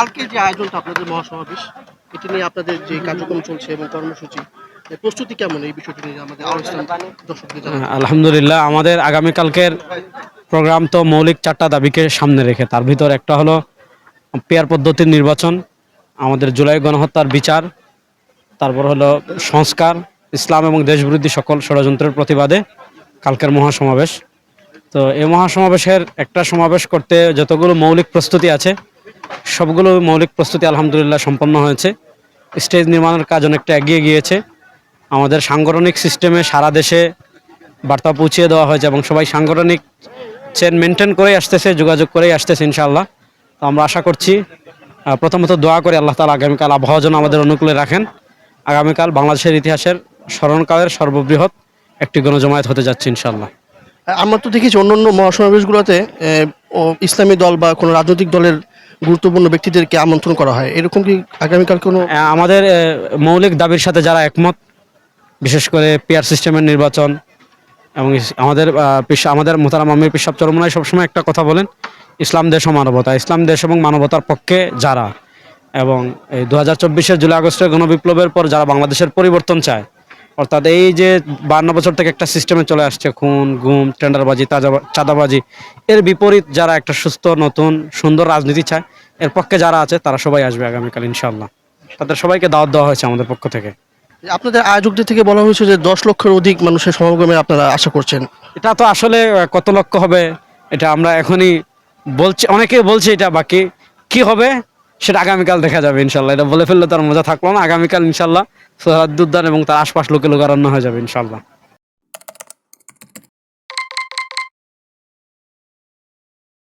কালকে যে আয়োজনটা আপনাদের মহাসমাবেশ, এটা নিয়ে আপনাদের যে কার্যক্রম চলছে এবং কর্মসূচি প্রস্তুতি কেমন এই বিষয়টি নিয়ে আমাদের দর্শকদের আলহামদুলিল্লাহ, আমাদের আগামীকালকের প্রোগ্রাম তো মৌলিক চারটা দাবিকে সামনে রেখে, তার ভিতর একটা হলো পেয়ার পদ্ধতির নির্বাচন, আমাদের জুলাই গণহত্যার বিচার, তারপর হলো সংস্কার, ইসলাম এবং দেশবিরোধী সকল ষড়যন্ত্রের প্রতিবাদে কালকের মহাসমাবেশ। তো এই মহাসমাবেশের একটা সমাবেশ করতে যতগুলো মৌলিক প্রস্তুতি আছে সবগুলো মৌলিক প্রস্তুতি আলহামদুলিল্লাহ সম্পন্ন হয়েছে। স্টেজ নির্মাণের কাজ অনেকটা এগিয়ে গিয়েছে। আমাদের সাংগঠনিক সিস্টেমে সারা দেশে বার্তা পৌঁছিয়ে দেওয়া হয়েছে এবং সবাই সাংগঠনিক চেন মেনটেন করেই আসতেছে, যোগাযোগ করেই আসতেছে ইনশাআল্লাহ। তো আমরা আশা করছি প্রথমত দোয়া করে আল্লাহ তালা আগামীকাল আবহাওয়া যেন আমাদের অনুকূলে রাখেন। আগামীকাল বাংলাদেশের ইতিহাসের স্মরণকালের সর্ববৃহৎ একটি গণজমায়েত হতে যাচ্ছে ইনশাআল্লাহ। আমরা তো দেখেছি অন্য অন্য মহাসমাবেশগুলোতে ইসলামী দল বা কোনো রাজনৈতিক দলের গুরুত্বপূর্ণ ব্যক্তিদেরকে আমন্ত্রণ করা হয়। এরকম কি আগামীকাল কোনো আমাদের মৌলিক দাবির সাথে যারা একমত, বিশেষ করে পেয়ার সিস্টেমের নির্বাচন এবং আমাদের আমাদের মোতারাম আমির পিসাব চরমনায় সবসময় একটা কথা বলেন, ইসলাম দেশ ও মানবতা। ইসলাম দেশ এবং মানবতার পক্ষে যারা এবং এই দু হাজার চব্বিশের জুলাই আগস্টের গণবিপ্লবের পর যারা বাংলাদেশের পরিবর্তন চায় অর্থাৎ এই যে বান্ন বছর থেকে একটা সিস্টেমে চলে আসছে খুন গুম টেন্ডারবাজি তাজা- চাঁদাবাজি এর বিপরীত যারা একটা সুস্থ নতুন সুন্দর রাজনীতি চায় এর পক্ষে যারা আছে তারা সবাই আসবে আগামীকাল ইনশাআল্লাহ। তাদের সবাইকে দাওয়াত দেওয়া হয়েছে আমাদের পক্ষ থেকে। আপনাদের আয়োজকদের থেকে বলা হয়েছে যে দশ লক্ষের অধিক মানুষের সমাগমে আপনারা আশা করছেন। এটা তো আসলে কত লক্ষ হবে এটা আমরা এখনই বলছি অনেকে বলছে এটা বাকি কি হবে সেটা আগামীকাল দেখা যাবে ইনশাল্লাহ এটা বলে ফেললে তার মজা থাকল না। আগামীকাল ইনশাল্লাহ সোহাদুদ্দান এবং তার আশপাশ লোকে লোকারণ্য হয়ে যাবে ইনশাল্লাহ